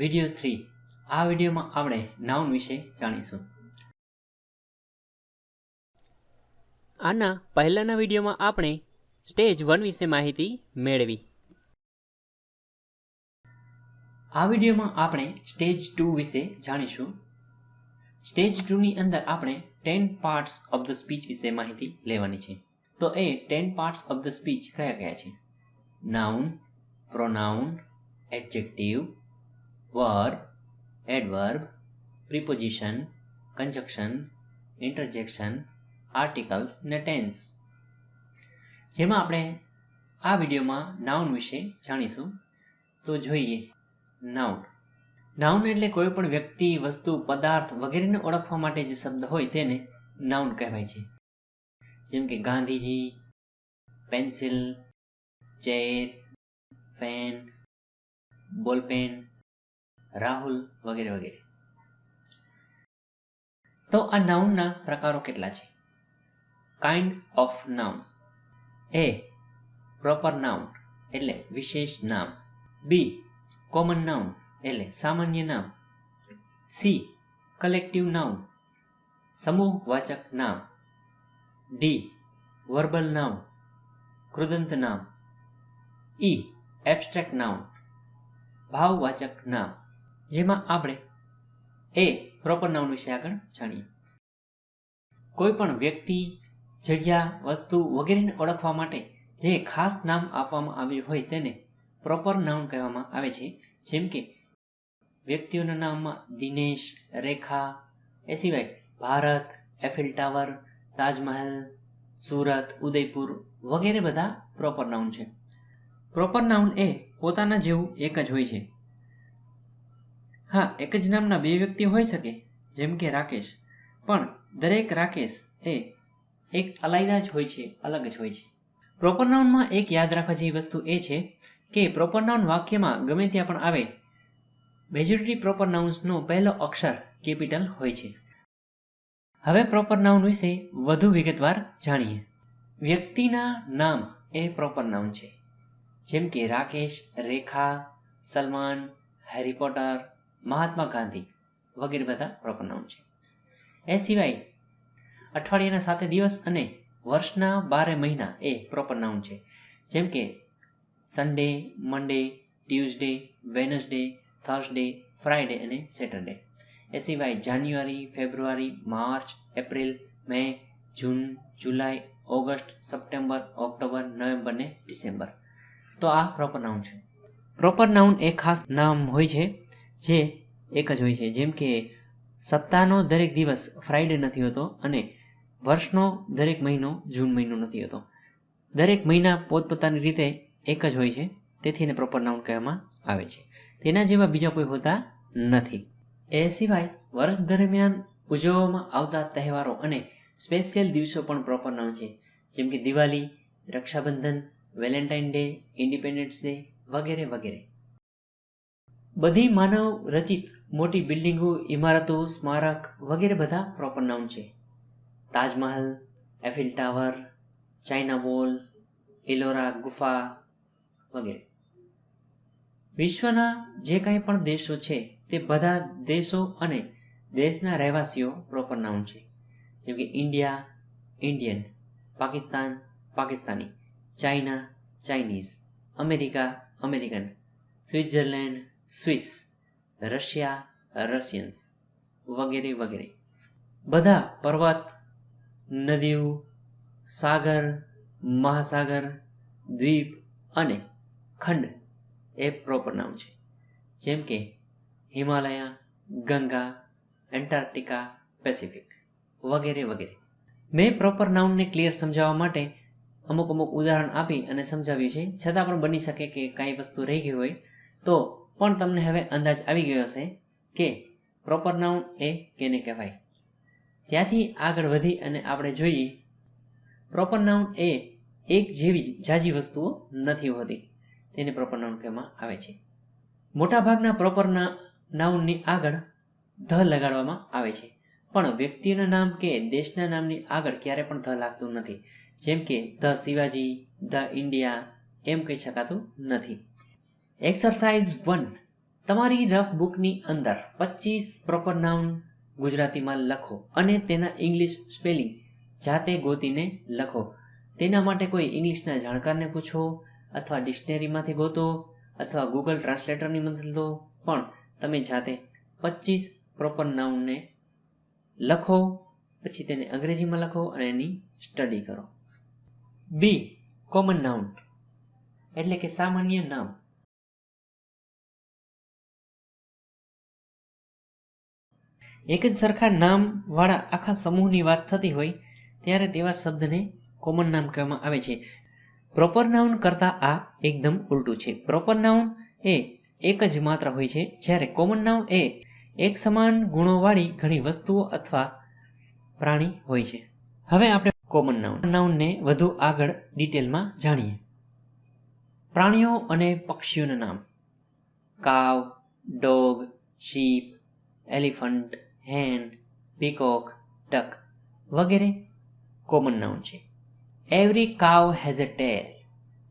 Video three આ વિડીયોમાં આપણે નાઉન વિશે જાણીશું. આના પહેલાંના વિડીયોમાં આપણે સ્ટેજ વન વિશે માહિતી મેળવી. આ વિડીયોમાં આપણે સ્ટેજ ટુ વિશે જાણીશું. સ્ટેજ ટુની અંદર આપણે ten parts of the speech વિશે માહિતી લેવાની છે. તો એ ten parts of the speech કયા કયા છે? Noun pronoun adjective verb adverb preposition conjunction interjection articles ને ટેન્સ જેમાં આપણે આ વિડીયોમાં નાઉન વિશે જાણીશું. તો જોઈએ નાઉન નાઉન એટલે કોઈ પણ વ્યક્તિ, વસ્તુ, પદાર્થ વગેરેને ઓળખવા માટે જે શબ્દ હોય તેને નાઉન કહેવાય છે. જેમ કે Gandhiji pencil chair pen ball pen Rahul વગેરે વગેરે. તો આ નાઉનના પ્રકારો કેટલા છે? કાઇન્ડ ઓફ નાઉન એ પ્રોપર નાઉન એટલે વિશેષ નામ. બી કોમન નાઉન એટલે સામાન્ય નામ. સી કલેક્ટિવ નાઉન સમૂહવાચક નામ. ડી વર્બલ નાઉન કૃદંત નામ. ઈ એબ્સ્ટ્રેક્ટ નાઉન ભાવવાચક નામ. જેમાં આપણે એ પ્રોપર નાઉન વિશે આગળ જાણીએ. કોઈ પણ વ્યક્તિ, જગ્યા, વસ્તુ વગેરેને ઓળખવા માટે જે ખાસ નામ આપવામાં આવ્યું હોય તેને પ્રોપર નાઉન કહેવામાં આવે છે. જેમ કે, વ્યક્તિઓના નામમાં દિનેશ, રેખા, એ સિવાય ભારત, એફિલ ટાવર, તાજમહેલ, સુરત, ઉદયપુર વગેરે બધા પ્રોપર નાઉન છે. પ્રોપર નાઉન એ પોતાના જેવું એક જ હોય છે. હા, એક જ નામના બે વ્યક્તિ હોઈ શકે, જેમ કે રાકેશ. પણ દરેક રાકેશ એ એક અલાયદા જ હોય છે, અલગ જ હોય છે. પ્રોપર નાઉનમાં એક યાદ રાખવા જેવી વસ્તુ એ છે કે પ્રોપર નાઉન વાક્યમાં ગમે ત્યાં પણ આવે મેજોરિટી પ્રોપર નાઉન્સનો પહેલો અક્ષર કેપિટલ હોય છે. હવે પ્રોપર નાઉન વિશે વધુ વિગતવાર જાણીએ. વ્યક્તિના નામ એ પ્રોપર નાઉન છે. જેમ કે રાકેશ, રેખા, સલમાન હેરી પોટર મહાત્મા ગાંધી વગેરે બધા પ્રોપર નાઉન છે. એ સિવાય અઠવાડિયાના સાતે દિવસ અને વર્ષના બારે મહિના એ પ્રોપર નાઉન છે. જેમ કે Sunday Monday Tuesday Wednesday Thursday Friday અને સેટરડે એ સિવાય January, February, March, April, May, June, July, August, September, October, November ને ડિસેમ્બર. તો આ પ્રોપર નાઉન છે. પ્રોપર નાઉન એ ખાસ નામ હોય છે જે એક જ હોય છે. જેમ કે સપ્તાહનો દરેક દિવસ ફ્રાઈડે નથી હોતો અને વર્ષનો દરેક મહિનો જૂન મહિનો નથી હોતો. દરેક મહિના પોતપોતાની રીતે એક જ હોય છે. તેથી એને પ્રોપર નાઉન કહેવામાં આવે છે. તેના જેવા બીજા કોઈ હોતા નથી. એ સિવાય વર્ષ દરમિયાન ઉજવવામાં આવતા તહેવારો અને સ્પેશિયલ દિવસો પણ પ્રોપર નાઉન છે. જેમ કે Diwali, Raksha Bandhan Valentine day independence day વગેરે વગેરે. બધી માનવ રચિત મોટી બિલ્ડિંગો, ઇમારતો, સ્મારક વગેરે બધા પ્રોપર નાઉન છે. Taj Mahal Eiffel tower China wall Ellora ગુફા વગેરે. વિશ્વના જે કાંઈ પણ દેશો છે, તે બધા દેશો અને દેશના રહેવાસીઓ પ્રોપર નાઉન છે. જેમ કે India Indian Pakistan Pakistani China Chinese America American Switzerland Swiss, Russia, Russians, વગેરે વગેરે. બધા પર્વત, નદીઓ, સાગર, મહાસાગર, દ્વીપ અને ખંડ એ પ્રોપર નામ છે. જેમ કે હિમાલયા, ગંગા, એન્ટાર્કટિકા, પેસિફિક વગેરે વગેરે. મેં પ્રોપર નાઉનને ક્લિયર સમજાવવા માટે અમુક અમુક ઉદાહરણ આપી અને સમજાવ્યું છે. છતાં પણ બની શકે કે કાંઈ વસ્તુ રહી ગઈ હોય તો પણ તમને હવે અંદાજ આવી ગયો હશે કે પ્રોપર નાઉન એ કેને કહેવાય. ત્યાંથી આગળ વધી અને આપણે જોઈએ પ્રોપર નાઉન એ એક જેવી જાજી વસ્તુઓ નથી હોતી. તેને પ્રોપર નાઉન કહેવામાં આવે છે. મોટાભાગના પ્રોપર નાઉનની આગળ ધ લગાડવામાં આવે છે. પણ વ્યક્તિના નામ કે દેશના નામની આગળ ક્યારે પણ ધ લાગતું નથી. જેમ કે ધ શિવાજી, ધ ઇન્ડિયા, એમ કહી શકાતું નથી. એક્સરસાઇઝ વન તમારી રફ બુકની અંદર પચીસ પ્રોપર નાઉન ગુજરાતીમાં લખો અને તેના ઇંગ્લિશ સ્પેલિંગ જાતે ગોતીને લખો. તેના માટે કોઈ ઇંગ્લિશના જાણકારને પૂછો અથવા ડિક્શનરીમાંથી ગોતો અથવા ગૂગલ ટ્રાન્સલેટરની મદદ લો. પણ તમે જાતે પચીસ પ્રોપર નાઉનને લખો, પછી તેને અંગ્રેજીમાં લખો અને એની સ્ટડી કરો. બી કોમન નાઉન એટલે કે સામાન્ય નામ એક જ સરખા નામ વાળા આખા સમૂહની વાત થતી હોય, ત્યારે તેવા શબ્દને કોમન નામ કહેવામાં આવે છે. પ્રોપર નાઉન કરતાં આ એકદમ ઉલટું છે. પ્રોપર નાઉન એ એક જ માત્ર હોય છે, જ્યારે કોમન નાઉન એ એક સમાન ગુણોવાળી ઘણી વસ્તુઓ અથવા પ્રાણી હોય છે. હવે આપણે કોમન નાઉન નાઉનને વધુ આગળ ડિટેલમાં જાણીએ. પ્રાણીઓ અને પક્ષીઓના નામ. Cow dog sheep elephant hen peacock duck વગેરે કોમન નાઉન છે. Every cow has a tail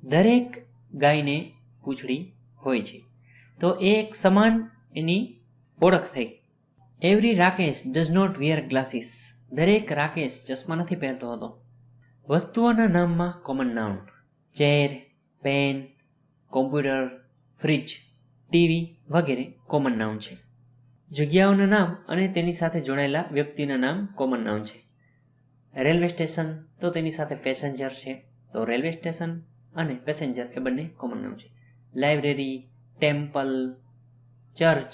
દરેક ગાયને પૂંછડી હોય છે. તો એ એક સમાન એની ઓળખ થઈ. Every Rakesh does not wear glasses દરેક રાકેશ ચશ્મા નથી પહેરતો હતો. વસ્તુઓના નામમાં common noun chair pen computer fridge TV વગેરે કોમન નાઉન છે. જગ્યાઓના નામ અને તેની સાથે જોડાયેલા વ્યક્તિના નામ કોમન નામ છે. રેલવે સ્ટેશન તો તેની સાથે પેસેન્જર છે. તો રેલવે સ્ટેશન અને પેસેન્જર એ બંને કોમન નામ છે. લાઇબ્રેરી ટેમ્પલ ચર્ચ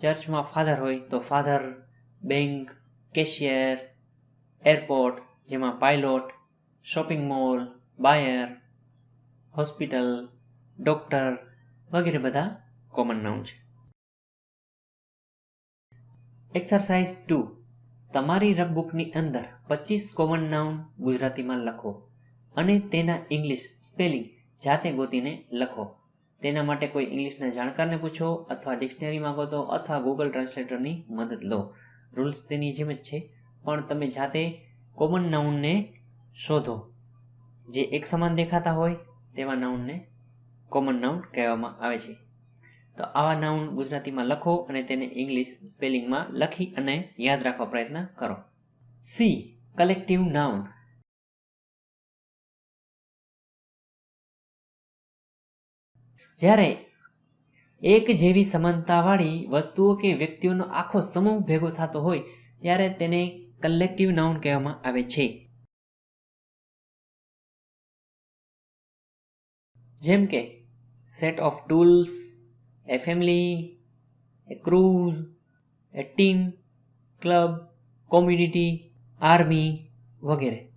ચર્ચમાં ફાધર હોય તો ફાધર બેંક કેશિયર એરપોર્ટ જેમાં pilot shopping mall buyer hospital doctor વગેરે બધા કોમન નાઉન છે. એક્સરસાઇઝ ટુ તમારી રફબુકની અંદર પચીસ કોમન નાઉન ગુજરાતીમાં લખો અને તેના ઇંગ્લિશ સ્પેલિંગ જાતે ગોતીને લખો. તેના માટે કોઈ ઇંગ્લિશના જાણકારને પૂછો અથવા ડિક્શનરીમાં ગોતો અથવા ગૂગલ ટ્રાન્સલેટરની મદદ લો. રૂલ્સ તેની જેમ જ છે, પણ તમે જાતે કોમન નાઉનને શોધો. જે એક સમાન દેખાતા હોય તેવા નાઉનને કોમન નાઉન કહેવામાં આવે છે. તો આવા નાઉન ગુજરાતીમાં લખો અને તેને ઇંગ્લિશ સ્પેલિંગમાં લખી અને યાદ રાખવા પ્રયત્ન કરો. સી કલેક્ટિવ નાઉન જ્યારે એક જેવી સમાનતાવાળી વસ્તુઓ કે વ્યક્તિઓનો આખો સમૂહ ભેગો થતો હોય, ત્યારે તેને કલેક્ટિવ નાઉન કહેવામાં આવે છે. જેમ કે set of tools a family, a cruise, a team, club community army વગેરે.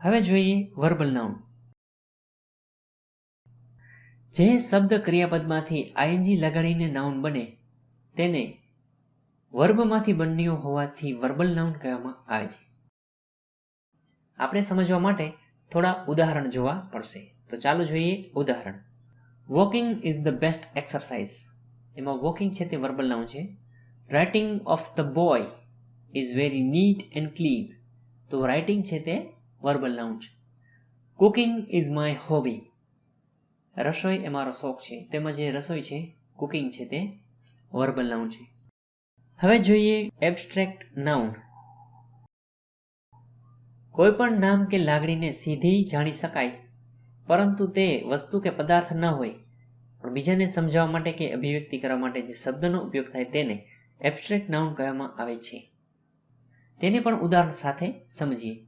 હવે જોઈએ વર્બલ નાઉન જે શબ્દ ક્રિયાપદમાંથી આઈએનજી લગાડીને નાઉન બને તેને વર્બમાંથી બન્યો હોવાથી વર્બલ નાઉન કહેવામાં આવે છે. આપણે સમજવા માટે થોડા ઉદાહરણ જોવા પડશે. તો ચાલો જોઈએ ઉદાહરણ. Walking is the best exercise એમાં વોકિંગ છે તે વર્બલ નાઉન છે. Writing of the boy is very neat and clean તો રાઇટિંગ છે તે વર્બલ નાઉન છે. કુકિંગ ઇઝ માય હોબી રસોઈ એ મારો શોખ છે. તેમાં જે રસોઈ છે કુકિંગ છે તે વર્બલ નાઉન છે. હવે જોઈએ એબસ્ટ્રેક્ટ નાઉન કોઈ પણ નામ કે લાગણીને સીધી જાણી શકાય, પરંતુ તે વસ્તુ કે પદાર્થ ન હોય. પણ બીજાને સમજાવવા માટે કે અભિવ્યક્તિ કરવા માટે જે શબ્દનો ઉપયોગ થાય તેને એબસ્ટ્રેક્ટ નાઉન કહેવામાં આવે છે. તેને પણ ઉદાહરણ સાથે સમજીએ.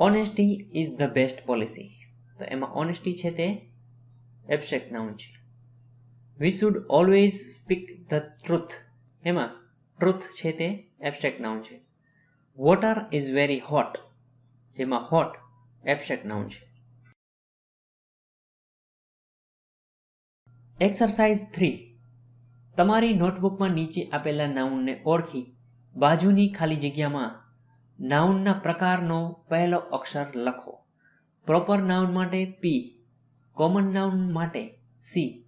Honesty is the best policy તો એમાં ઓનેસ્ટી છે તે એબસ્ટ્રેક્ટ નાઉન છે. We should always speak the truth એમાં ટ્રુથ છે તે એબસ્ટ્રેક્ટ નાઉન છે. વોટર ઇઝ વેરી હોટ જેમાં હોટ એબસ્ટ્રેક્ટ નાઉન છે. એક્સરસાઇઝ થ્રી તમારી નોટબુકમાં નીચે આપેલા નાઉનને ઓળખી બાજુની ખાલી જગ્યામાં નાઉનના પ્રકારનો પહેલો અક્ષર લખો. પ્રોપર નાઉન માટે પી કોમન નાઉન માટે સી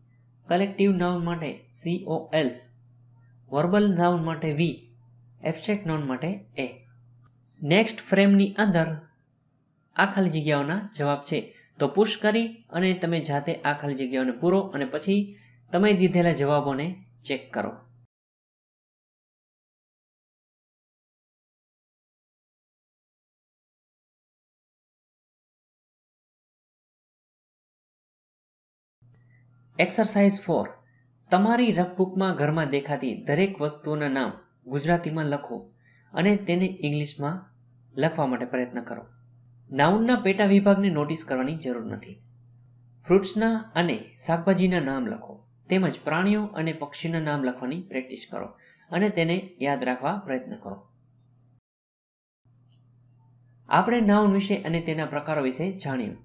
કલેક્ટિવ નાઉન માટે C O L verbal noun માટે વી એબસ્ટ્રેક્ટ નાઉન માટે એ નેક્સ્ટ ફ્રેમની અંદર આ ખાલી જગ્યાઓના જવાબ છે. તો પુશ કરી અને તમે જાતે આ ખાલી જગ્યાઓને પૂરો અને પછી તમે દીધેલા જવાબોને ચેક કરો. એક્સરસાઇઝ ફોર તમારી રફબુકમાં ઘરમાં દેખાતી દરેક વસ્તુઓના નામ ગુજરાતીમાં લખો અને તેને ઇંગ્લિશમાં લખવા માટે પ્રયત્ન કરો. નાઉનના પેટા વિભાગને નોટિસ કરવાની જરૂર નથી. ફ્રૂટ્સના અને શાકભાજીના નામ લખો, તેમજ પ્રાણીઓ અને પક્ષીના નામ લખવાની પ્રેક્ટિસ કરો અને તેને યાદ રાખવા પ્રયત્ન કરો. આપણે નાઉન વિશે અને તેના પ્રકારો વિશે જાણ્યું.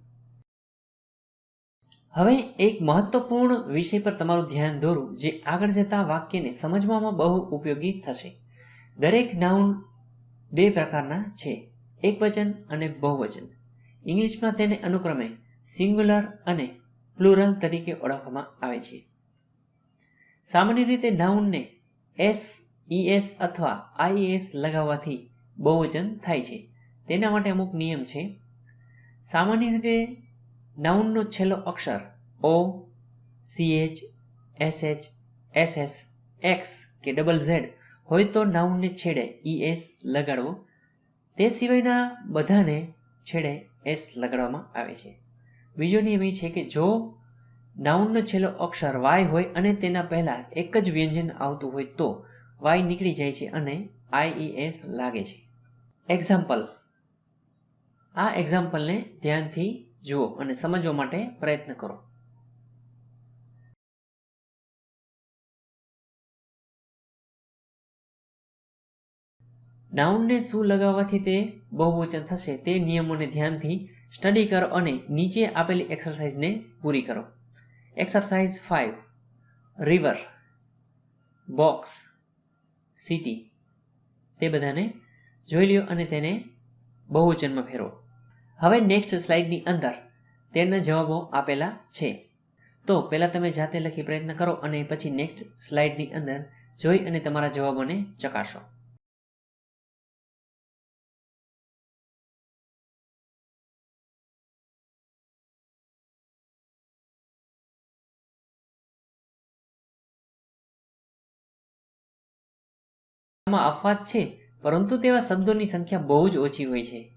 હવે એક મહત્વપૂર્ણ વિષય પર તમારું ધ્યાન દોરું, જે આગળ જતા વાક્યને સમજવામાં બહુ ઉપયોગી થશે. દરેક નાઉન બે પ્રકારના છે. એકવચન અને બહુવચન. ઇંગ્લિશમાં તેને અનુક્રમે સિંગ્યુલર અને પ્લુરલ તરીકે ઓળખવામાં આવે છે. સામાન્ય રીતે નાઉનને એસ ઈએસ અથવા આઈએસ લગાવવાથી બહુવચન થાય છે. તેના માટે અમુક નિયમ છે. સામાન્ય રીતે નાઉનનો છેલ્લો અક્ષર O C H S H S S X કે ડબલ ઝેડ હોય તો નાઉનને છેડે ઈએસ લગાડવો તે સિવાયના બધાને છેડે એસ લગાડવામાં આવે છે. બીજો નિયમ એ છે કે જો નાઉનનો છેલ્લો અક્ષર વાય હોય અને તેના પહેલાં એક જ વ્યંજન આવતું હોય તો વાય નીકળી જાય છે અને આઈઈએસ લાગે છે. એક્ઝામ્પલ આ એક્ઝામ્પલને ધ્યાનથી જુઓ અને સમજવા માટે પ્રયત્ન કરો. નાઉનને શું લગાવવાથી તે બહુવચન થશે તે નિયમોને ધ્યાનથી સ્ટડી કરો અને નીચે આપેલી એક્સરસાઇઝને પૂરી કરો. Exercise five river box city તે બધાને જોઈ લ્યો અને તેને બહુવચનમાં ફેરવો. હવે નેક્સ્ટ સ્લાઇડની અંદર તેના જવાબો આપેલા છે. તો પહેલાં તમે જાતે લખી પ્રયત્ન કરો અને પછી નેક્સ્ટ સ્લાઇડની અંદર જોઈ અને તમારા જવાબોને ચકાસો. અપવાદ છે, પરંતુ તેવા શબ્દોની સંખ્યા બહુ જ ઓછી હોય છે.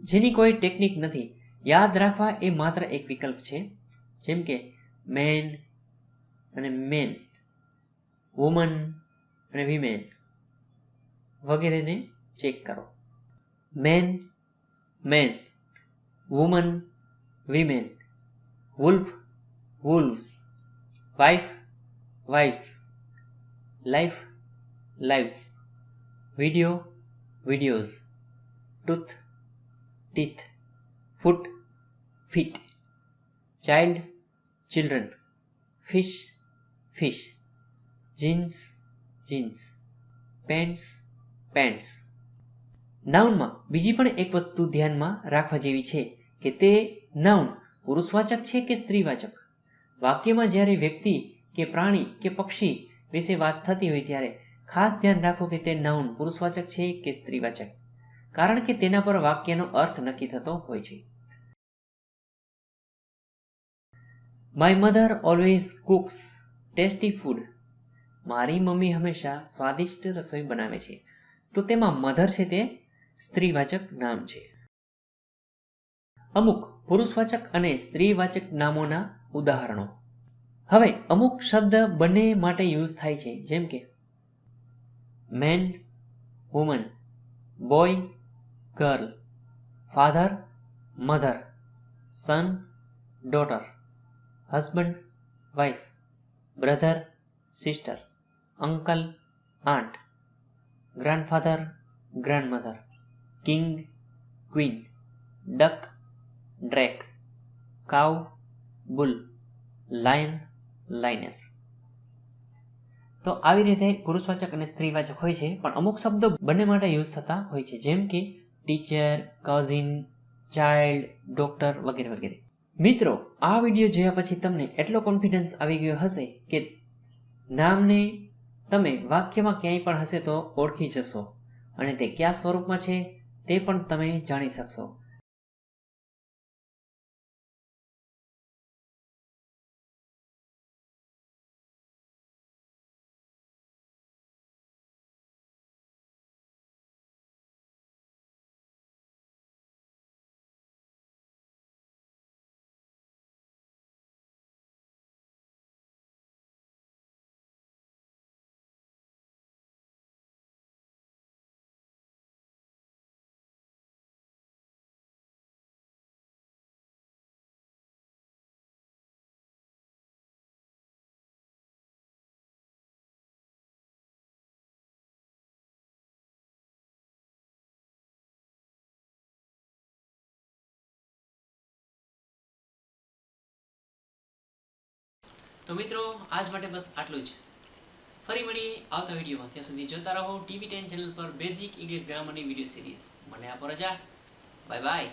જેની કોઈ ટેકનિક નથી. યાદ રાખવા એ માત્ર એક વિકલ્પ છે, જેમ કે મેન અને મેન વુમન અને વિમેન વગેરેને ચેક કરો. Man men woman women wolf wolves wife wives life lives video videos tooth teeth, foot, feet, child, children, fish, fish, jeans, jeans, pants, pants. નાઉનમાં બીજી પણ એક વસ્તુ ધ્યાનમાં રાખવા જેવી છે કે તે નાઉન પુરુષવાચક છે કે સ્ત્રીવાચક? વાક્યમાં જ્યારે વ્યક્તિ કે પ્રાણી કે પક્ષી વિશે વાત થતી હોય ત્યારે ખાસ ધ્યાન રાખો કે તે નાઉન પુરુષવાચક છે કે સ્ત્રીવાચક? કારણ કે તેના પર વાક્યનો અર્થ નક્કી થતો હોય છે. My mother always cooks tasty food મારી મમ્મી હંમેશા સ્વાદિષ્ટ રસોઈ બનાવે છે. તો તેમાં મધર છે તે સ્ત્રીવાચક નામ છે. અમુક પુરુષવાચક અને સ્ત્રીવાચક નામોના ઉદાહરણો. હવે અમુક શબ્દ બંને માટે યુઝ થાય છે. જેમ કે man woman boy girl, father, mother, son, daughter, husband, wife, brother, sister, uncle, aunt, grandfather, grandmother, king, queen, duck, drake, cow, bull, lion, lioness. તો આવી રીતે પુરુષવાચક અને સ્ત્રીવાચક હોય છે, પણ અમુક શબ્દો બંને માટે યુઝ થતા હોય છે, જેમ કે ટીચર કઝિન ચાઇલ્ડ ડોક્ટર વગેરે વગેરે. મિત્રો, આ વીડિયો જોયા પછી તમને એટલો કોન્ફિડન્સ આવી ગયો હશે કે નામને તમે વાક્યમાં ક્યાંય પણ હશે તો ઓળખી જશો. અને તે કયા સ્વરૂપમાં છે, તે પણ તમે જાણી શકશો. તો મિત્રો, આજ માટે બસ આટલું જ. ફરી મળી આવતા વિડીયોમાં. ત્યાં સુધી જોતા રહો ટીવી ટેન ચેનલ પર બેઝિક ઇંગ્લિશ ગ્રામરની વીડિયો સિરીઝ મને આપો રજા. Bye bye